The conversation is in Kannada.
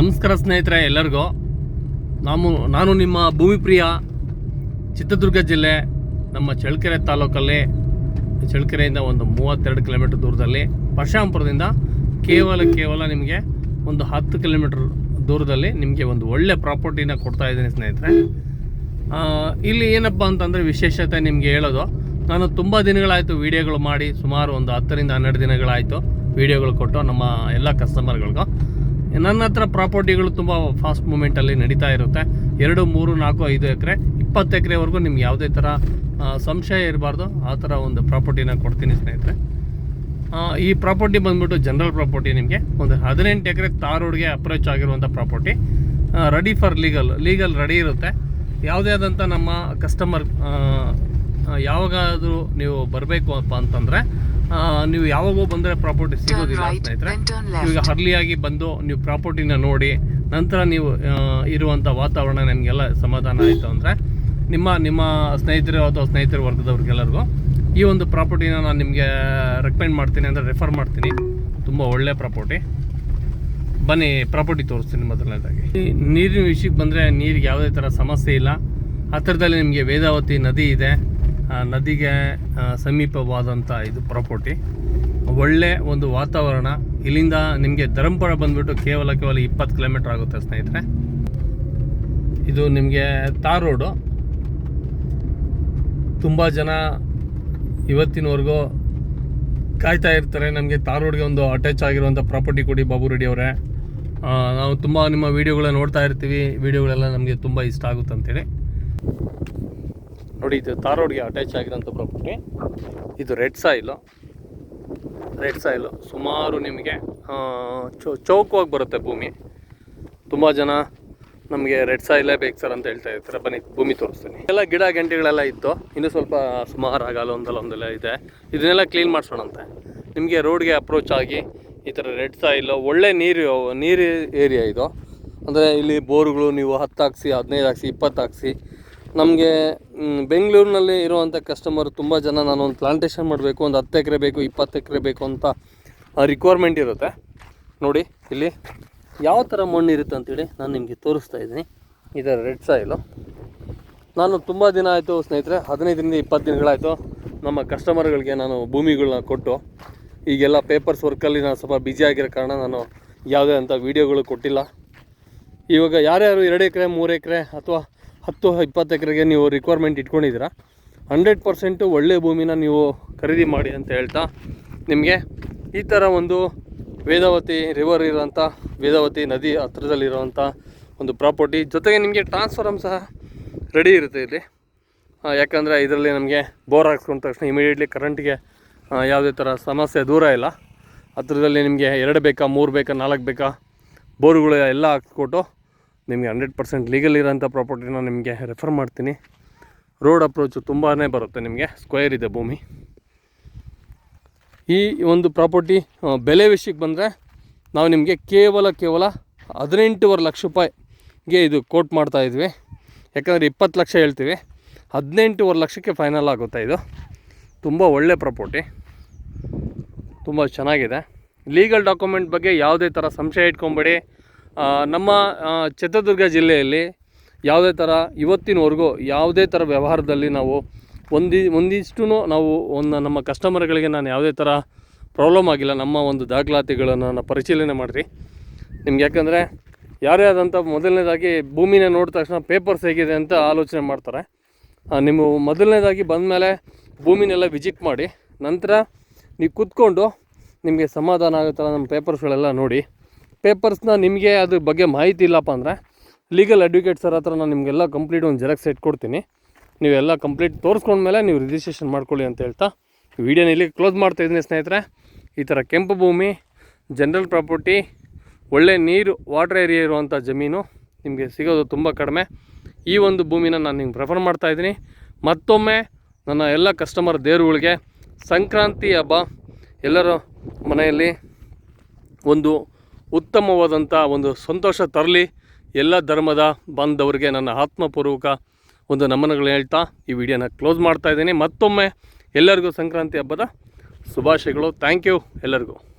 ನಮಸ್ಕಾರ ಸ್ನೇಹಿತರೆ ಎಲ್ಲರಿಗೂ. ನಾನು ನಾನು ನಿಮ್ಮ ಭೂಮಿಪ್ರಿಯ ಚಿತ್ರದುರ್ಗ ಜಿಲ್ಲೆ, ನಮ್ಮ ಚಳ್ಳಕೆರೆ ತಾಲೂಕಲ್ಲಿ, ಚಳ್ಳಕೆರೆಯಿಂದ ಒಂದು ಮೂವತ್ತೆರಡು ಕಿಲೋಮೀಟರ್ ದೂರದಲ್ಲಿ ಪರಶಾಂಪುರದಿಂದ ಕೇವಲ ಕೇವಲ ನಿಮಗೆ ಒಂದು ಹತ್ತು ಕಿಲೋಮೀಟರ್ ದೂರದಲ್ಲಿ ನಿಮಗೆ ಒಂದು ಒಳ್ಳೆ ಪ್ರಾಪರ್ಟಿನ ಕೊಡ್ತಾ ಇದ್ದೀನಿ ಸ್ನೇಹಿತರೆ. ಇಲ್ಲಿ ಏನಪ್ಪ ಅಂತಂದರೆ ವಿಶೇಷತೆ ನಿಮಗೆ ಹೇಳೋದು, ನಾನು ತುಂಬ ದಿನಗಳಾಯಿತು ವೀಡಿಯೋಗಳು ಮಾಡಿ, ಸುಮಾರು ಒಂದು ಹತ್ತರಿಂದ ಹನ್ನೆರಡು ದಿನಗಳಾಯಿತು ವೀಡಿಯೋಗಳು ಕೊಟ್ಟು ನಮ್ಮ ಎಲ್ಲ ಕಸ್ಟಮರ್ಗಳಿಗೂ ನನ್ನ ಹತ್ರ ಪ್ರಾಪರ್ಟಿಗಳು ತುಂಬ ಫಾಸ್ಟ್ ಮೂಮೆಂಟಲ್ಲಿ ನಡೀತಾ ಇರುತ್ತೆ. ಎರಡು, ಮೂರು, ನಾಲ್ಕು, ಐದು ಎಕರೆ, ಇಪ್ಪತ್ತು ಎಕರೆವರೆಗೂ ನಿಮ್ಗೆ ಯಾವುದೇ ಥರ ಸಂಶಯ ಇರಬಾರ್ದು. ಆ ಥರ ಒಂದು ಪ್ರಾಪರ್ಟಿನ ಕೊಡ್ತೀನಿ ಸ್ನೇಹಿತರೆ. ಈ ಪ್ರಾಪರ್ಟಿ ಬಂದ್ಬಿಟ್ಟು ಜನರಲ್ ಪ್ರಾಪರ್ಟಿ ನಿಮಗೆ. ಒಂದು ಹದಿನೆಂಟು ಎಕರೆ ತಾರೋಡ್ಗೆ ರೋಡ್ಗೆ ಅಪ್ರೋಚ್ ಆಗಿರುವಂಥ property ready for legal legal ready ಇರುತ್ತೆ. ಯಾವುದೇ ಆದಂಥ ನಮ್ಮ ಕಸ್ಟಮರ್ ಯಾವಾಗಾದರೂ ನೀವು ಬರಬೇಕು ಅಪ್ಪ ಅಂತಂದರೆ ನೀವು ಯಾವಾಗೋ ಬಂದರೆ ಪ್ರಾಪರ್ಟಿ ಸಿಗೋದಿಲ್ಲ ಸ್ನೇಹಿತರೆ. ಈಗ ಹರ್ಲಿಯಾಗಿ ಬಂದು ನೀವು ಪ್ರಾಪರ್ಟಿನ ನೋಡಿ ನಂತರ ನೀವು ಇರುವಂಥ ವಾತಾವರಣ ನಿಮಗೆಲ್ಲ ಸಮಾಧಾನ ಆಯಿತು ಅಂದರೆ ನಿಮ್ಮ ನಿಮ್ಮ ಸ್ನೇಹಿತರು ಅಥವಾ ಸ್ನೇಹಿತರ ವರ್ಗದವ್ರಿಗೆಲ್ಲರಿಗೂ ಈ ಒಂದು ಪ್ರಾಪರ್ಟಿನ ನಾನು ನಿಮಗೆ ರೆಕಮೆಂಡ್ ಮಾಡ್ತೀನಿ ಅಂದರೆ ರೆಫರ್ ಮಾಡ್ತೀನಿ. ತುಂಬ ಒಳ್ಳೆಯ ಪ್ರಾಪರ್ಟಿ ಬನ್ನಿ ಪ್ರಾಪರ್ಟಿ ತೋರಿಸ್ತೀನಿ ಮೊದಲನೇದಾಗಿ. ನೀರಿನ ವಿಷಯಕ್ಕೆ ಬಂದರೆ ನೀರಿಗೆ ಯಾವುದೇ ಥರ ಸಮಸ್ಯೆ ಇಲ್ಲ. ಹತ್ತಿರದಲ್ಲಿ ನಿಮಗೆ ವೇದಾವತಿ ನದಿ ಇದೆ. ನದಿಗೆ ಸಮೀಪವಾದಂಥ ಇದು ಪ್ರಾಪರ್ಟಿ ಒಳ್ಳೆ ಒಂದು ವಾತಾವರಣ. ಇಲ್ಲಿಂದ ನಿಮಗೆ ಧರ್ಮಪುರ ಬಂದ್ಬಿಟ್ಟು ಕೇವಲ ಕೇವಲ ಇಪ್ಪತ್ತು ಕಿಲೋಮೀಟ್ರ್ ಆಗುತ್ತೆ ಸ್ನೇಹಿತರೆ. ಇದು ನಿಮಗೆ ತಾರ್ ರೋಡು. ತುಂಬ ಜನ ಇವತ್ತಿನವರೆಗೂ ಕಾಯ್ತಾ ಇರ್ತಾರೆ. ನಮಗೆ ತಾರ್ ರೋಡ್ಗೆ ಒಂದು ಅಟ್ಯಾಚ್ ಆಗಿರುವಂಥ ಪ್ರಾಪರ್ಟಿ ಕೊಡಿ ಬಾಬು ರೆಡ್ಡಿ ಅವರೇ. ನಾವು ತುಂಬ ನಿಮ್ಮ ವೀಡಿಯೋಗಳನ್ನ ನೋಡ್ತಾ ಇರ್ತೀವಿ. ವೀಡಿಯೋಗಳೆಲ್ಲ ನಮಗೆ ತುಂಬ ಇಷ್ಟ ಆಗುತ್ತೆ ಅಂತೇಳಿ. ನೋಡಿ, ಇದು ತಾರೋಡ್ಗೆ ರೋಡ್ಗೆ ಅಟ್ಯಾಚ್ ಆಗಿರೋಂಥ ಪ್ರಾಪರ್ಟಿ ಇದು ರೆಡ್ ಸಾಯಿಲು ರೆಡ್ ಸಾಯಿಲು ಸುಮಾರು ನಿಮಗೆ ಚೌ, ಚೌಕವಾಗಿ ಬರುತ್ತೆ ಭೂಮಿ. ತುಂಬ ಜನ ನಮಗೆ ರೆಡ್ ಸಾಯಿಲೇ ಬೇಕು ಸರ್ ಅಂತ ಹೇಳ್ತಾ ಇರ್ತಾರೆ. ಬನ್ನಿ, ಭೂಮಿ ತೋರಿಸ್ತೀನಿ. ಎಲ್ಲ ಗಿಡ ಗಂಟೆಗಳೆಲ್ಲ ಇತ್ತು. ಇನ್ನೂ ಸ್ವಲ್ಪ ಸುಮಾರು ಆಗಲ್ಲ, ಒಂದಲ್ಲ, ಒಂದೆಲ್ಲ ಇದೆ. ಇದನ್ನೆಲ್ಲ ಕ್ಲೀನ್ ಮಾಡಿಸೋಣಂತೆ. ನಿಮಗೆ ರೋಡ್ಗೆ ಅಪ್ರೋಚ್ ಆಗಿ ಈ ಥರ ರೆಡ್ ಸಾಯಿಲು ಒಳ್ಳೆ ನೀರು ನೀರು ಏರಿಯಾ ಇದು. ಅಂದರೆ ಇಲ್ಲಿ ಬೋರ್ಗಳು ನೀವು ಹತ್ತು ಹಾಕ್ಸಿ, ಹದಿನೈದು ಹಾಕ್ಸಿ, ಇಪ್ಪತ್ತು ಹಾಕ್ಸಿ ನಮಗೆ ಬೆಂಗಳೂರಿನಲ್ಲಿ ಇರುವಂಥ ಕಸ್ಟಮರ್ ತುಂಬ ಜನ ನಾನು ಒಂದು ಪ್ಲಾಂಟೇಷನ್ ಮಾಡಬೇಕು, ಒಂದು ಹತ್ತು ಎಕರೆ ಬೇಕು, ಇಪ್ಪತ್ತು ಎಕರೆ ಬೇಕು ಅಂತ ರಿಕ್ವೈರ್ಮೆಂಟ್ ಇರುತ್ತೆ. ನೋಡಿ, ಇಲ್ಲಿ ಯಾವ ಥರ ಮಣ್ಣು ಇರುತ್ತೆ ಅಂತೇಳಿ ನಾನು ನಿಮಗೆ ತೋರಿಸ್ತಾ ಇದ್ದೀನಿ. ಇದರ ರೆಡ್ ಸಾಯಿಲು ನಾನು ತುಂಬ ದಿನ ಆಯಿತು ಸ್ನೇಹಿತರೆ, ಹದಿನೈದರಿಂದ ಇಪ್ಪತ್ತು ದಿನಗಳಾಯಿತು ನಮ್ಮ ಕಸ್ಟಮರ್ಗಳಿಗೆ ನಾನು ಭೂಮಿಗಳನ್ನ ಕೊಟ್ಟು, ಈಗೆಲ್ಲ ಪೇಪರ್ಸ್ ವರ್ಕಲ್ಲಿ ನಾನು ಸ್ವಲ್ಪ ಬ್ಯುಸಿ ಆಗಿರೋ ಕಾರಣ ನಾನು ಯಾವುದೇ ಅಂಥ ವೀಡಿಯೋಗಳು ಕೊಟ್ಟಿಲ್ಲ. ಇವಾಗ ಯಾರ್ಯಾರು ಎರಡು ಎಕರೆ, ಮೂರು ಎಕರೆ ಅಥವಾ ಹತ್ತು, ಇಪ್ಪತ್ತು ಎಕರೆಗೆ ನೀವು ರಿಕ್ವೈರ್ಮೆಂಟ್ ಇಟ್ಕೊಂಡಿದ್ದೀರಾ. ಹಂಡ್ರೆಡ್ ಪರ್ಸೆಂಟು ಒಳ್ಳೆ ಭೂಮಿನ ನೀವು ಖರೀದಿ ಮಾಡಿ ಅಂತ ಹೇಳ್ತಾ ನಿಮಗೆ ಈ ಥರ ಒಂದು ವೇದಾವತಿ ರಿವರ್ ಇರೋಂಥ ವೇದಾವತಿ ನದಿ ಹತ್ರದಲ್ಲಿರೋವಂಥ ಒಂದು ಪ್ರಾಪರ್ಟಿ ಜೊತೆಗೆ ನಿಮಗೆ ಟ್ರಾನ್ಸ್ಫಾರಮ್ ಸಹ ರೆಡಿ ಇರುತ್ತೆ ಇಲ್ಲಿ. ಯಾಕಂದರೆ ಇದರಲ್ಲಿ ನಮಗೆ ಬೋರ್ ಹಾಕ್ಸ್ಕೊಂಡ ತಕ್ಷಣ ಇಮಿಡಿಯೇಟ್ಲಿ ಕರೆಂಟ್ಗೆ ಯಾವುದೇ ಥರ ಸಮಸ್ಯೆ ದೂರ ಇಲ್ಲ. ಹತ್ರದಲ್ಲಿ ನಿಮಗೆ ಎರಡು ಬೇಕಾ, ಮೂರು ಬೇಕಾ, ನಾಲ್ಕು ಬೇಕಾ, ಬೋರ್ಗಳು ಎಲ್ಲ ಹಾಕ್ಸ್ಕೊಟ್ಟು ನಿಮಗೆ ಹಂಡ್ರೆಡ್ ಪರ್ಸೆಂಟ್ ಲೀಗಲ್ ಇರೋಂಥ ಪ್ರಾಪರ್ಟಿನ ನಿಮಗೆ ರೆಫರ್ ಮಾಡ್ತೀನಿ. ರೋಡ್ ಅಪ್ರೋಚು ತುಂಬಾ ಬರುತ್ತೆ ನಿಮಗೆ ಸ್ಕ್ವೇರ್ ಇದೆ ಭೂಮಿ. ಈ ಒಂದು ಪ್ರಾಪರ್ಟಿ ಬೆಲೆ ವಿಷಯಕ್ಕೆ ಬಂದರೆ ನಾವು ನಿಮಗೆ ಕೇವಲ ಕೇವಲ ಹದಿನೆಂಟೂವರೆ ಲಕ್ಷ ರೂಪಾಯಿಗೆ ಇದು ಕೋಟ್ ಮಾಡ್ತಾ ಇದ್ವಿ. ಯಾಕಂದರೆ ಇಪ್ಪತ್ತು ಲಕ್ಷ ಹೇಳ್ತೀವಿ. ಹದಿನೆಂಟೂವರೆ ಲಕ್ಷಕ್ಕೆ ಫೈನಲ್ ಆಗುತ್ತೆ ಇದು. ತುಂಬ ಒಳ್ಳೆ ಪ್ರಾಪರ್ಟಿ ತುಂಬ ಚೆನ್ನಾಗಿದೆ. ಲೀಗಲ್ ಡಾಕ್ಯುಮೆಂಟ್ ಬಗ್ಗೆ ಯಾವುದೇ ಥರ ಸಂಶಯ ಇಟ್ಕೊಬೇಡಿ. ನಮ್ಮ ಚಿತ್ರದುರ್ಗ ಜಿಲ್ಲೆಯಲ್ಲಿ ಯಾವುದೇ ಥರ ಇವತ್ತಿನವರೆಗೂ ಯಾವುದೇ ಥರ ವ್ಯವಹಾರದಲ್ಲಿ ನಾವು ಒಂದಿ ಒಂದಿಷ್ಟು ನಾವು ಒಂದು ನಮ್ಮ ಕಸ್ಟಮರ್ಗಳಿಗೆ ನಾನು ಯಾವುದೇ ಥರ ಪ್ರಾಬ್ಲಮ್ ಆಗಿಲ್ಲ. ನಮ್ಮ ಒಂದು ದಾಖಲಾತಿಗಳನ್ನು ನಾನು ಪರಿಶೀಲನೆ ಮಾಡಿರಿ. ನಿಮ್ಗೆ ಯಾಕಂದರೆ ಯಾರೇ ಆದಂಥ ಮೊದಲನೇದಾಗಿ ಭೂಮಿನ ನೋಡಿದ ತಕ್ಷಣ ಪೇಪರ್ಸ್ ಹೇಗಿದೆ ಅಂತ ಆಲೋಚನೆ ಮಾಡ್ತಾರೆ. ನಿಮ್ಮ ಮೊದಲನೇದಾಗಿ ಬಂದಮೇಲೆ ಭೂಮಿನೆಲ್ಲ ವಿಜಿಟ್ ಮಾಡಿ, ನಂತರ ನೀವು ಕೂತ್ಕೊಂಡು ನಿಮಗೆ ಸಮಾಧಾನ ಆಗೋ ಥರ ನಮ್ಮ ಪೇಪರ್ಸ್ಗಳೆಲ್ಲ ನೋಡಿ. ಪೇಪರ್ಸ್ನ ನಿಮಗೆ ಅದ್ರ ಬಗ್ಗೆ ಮಾಹಿತಿ ಇಲ್ಲಪ್ಪ ಅಂದರೆ ಲೀಗಲ್ ಅಡ್ವೊಕೇಟ್ಸರ್ ಹತ್ರ ನಾನು ನಿಮಗೆಲ್ಲ ಕಂಪ್ಲೀಟ್ ಒಂದು ಜೆರಾಕ್ಸ್ ಕೊಡ್ತೀನಿ. ನೀವೆಲ್ಲ ಕಂಪ್ಲೀಟ್ ತೋರಿಸ್ಕೊಂಡ್ಮೇಲೆ ನೀವು ರಿಜಿಸ್ಟ್ರೇಷನ್ ಮಾಡ್ಕೊಳ್ಳಿ ಅಂತ ಹೇಳ್ತಾ ವಿಡಿಯೋನ ಇಲ್ಲಿ ಕ್ಲೋಸ್ ಮಾಡ್ತಾ ಇದ್ದೀನಿ ಸ್ನೇಹಿತರೆ. ಈ ಥರ ಕೆಂಪು ಭೂಮಿ ಜನರಲ್ ಪ್ರಾಪರ್ಟಿ ಒಳ್ಳೆ ನೀರು ವಾಟರ್ ಏರಿಯಾ ಇರುವಂಥ ಜಮೀನು ನಿಮಗೆ ಸಿಗೋದು ತುಂಬ ಕಡಿಮೆ. ಈ ಒಂದು ಭೂಮಿನ ನಾನು ನಿಮ್ಗೆ ಪ್ರೆಫರ್ ಮಾಡ್ತಾಯಿದ್ದೀನಿ ಮತ್ತೊಮ್ಮೆ ನನ್ನ ಎಲ್ಲ ಕಸ್ಟಮರ್ ದೇವರುಗಳಿಗೆ ಸಂಕ್ರಾಂತಿ ಹಬ್ಬ ಎಲ್ಲರ ಮನೆಯಲ್ಲಿ ಒಂದು ಉತ್ತಮವಾದಂಥ ಒಂದು ಸಂತೋಷ ತರಲಿ ಎಲ್ಲ ಧರ್ಮದ ಬಾಂಧವರಿಗೆ ನನ್ನ ಆತ್ಮಪೂರ್ವಕ ಒಂದು ನಮನಗಳು ಹೇಳ್ತಾ ಈ ವಿಡಿಯೋನ ಕ್ಲೋಸ್ ಮಾಡ್ತಾ ಇದ್ದೀನಿ. ಮತ್ತೊಮ್ಮೆ ಎಲ್ಲರಿಗೂ ಸಂಕ್ರಾಂತಿ ಹಬ್ಬದ ಶುಭಾಶಯಗಳು. ಥ್ಯಾಂಕ್ ಯು ಎಲ್ಲರಿಗೂ.